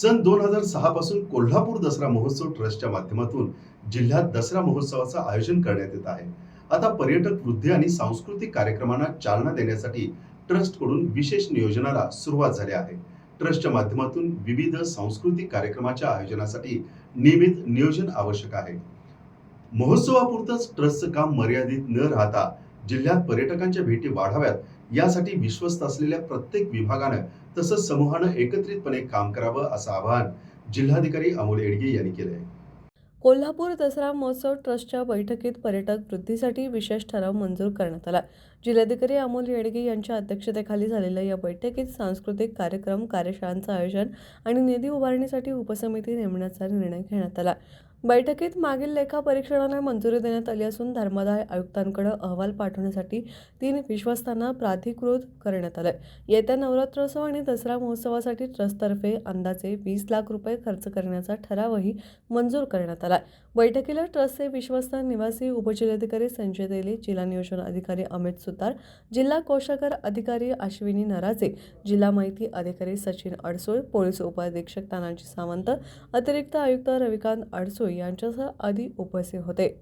सन दोन हजार सहा पासून कोल्हापूर दसरा महोत्सव ट्रस्टच्या माध्यमातून जिल्ह्यात दसरा महोत्सवाचं आयोजन करण्यात येत आहे. आता पर्यटक वृद्धी आणि सांस्कृतिक कार्यक्रमांना चालना देण्यासाठी ट्रस्टकडून विशेष नियोजनाला सुरुवात झाली आहे. ट्रस्टच्या माध्यमातून विविध सांस्कृतिक कार्यक्रमाच्या आयोजनासाठी नियमित नियोजन आवश्यक आहे. महोत्सवापुरतंच ट्रस्टचं काम मर्यादित न राहता जिल्ह्यात पर्यटकांच्या भेटी वाढाव्यात यासाठी विश्वस्त असलेल्या प्रत्येक विभागानं तसंच समूहानं एकत्रितपणे काम करावं असं आवाहन जिल्हाधिकारी अमोल येडगे यांनी केलं आहे कोल्हापूर दसरा महोत्सव ट्रस्टच्या बैठकीत पर्यटक वृद्धीसाठी विशेष ठराव मंजूर करण्यात आला. जिल्हाधिकारी अमोल येडगे यांच्या अध्यक्षतेखाली झालेल्या या बैठकीत सांस्कृतिक कार्यक्रम कार्यशाळांचं आयोजन आणि निधी उभारणीसाठी उपसमिती नेमण्याचा निर्णय घेण्यात आला. बैठकीत मागील लेखा परीक्षणाला मंजुरी देण्यात आली असून धर्मादाय आयुक्तांकडे अहवाल पाठवण्यासाठी तीन विश्वस्तांना प्राधिकृत करण्यात आलं येत्या नवरात्रोत्सव आणि दसरा महोत्सवासाठी ट्रस्टतर्फे अंदाजे वीस लाख रुपये खर्च करण्याचा ठरावही मंजूर करण्यात आला बैठकीला ट्रस्टचे विश्वस्त निवासी उपजिल्हाधिकारी संजय देले जिल्हा नियोजन अधिकारी अमित सुतार जिल्हा कोषागार अधिकारी अश्विनी नराजे जिल्हा माहिती अधिकारी सचिन अडसूळ पोलीस उपअधीक्षक तानाजी सावंत अतिरिक्त आयुक्त रविकांत अडसूळ यांच्यासह आदी उपस्थित होते.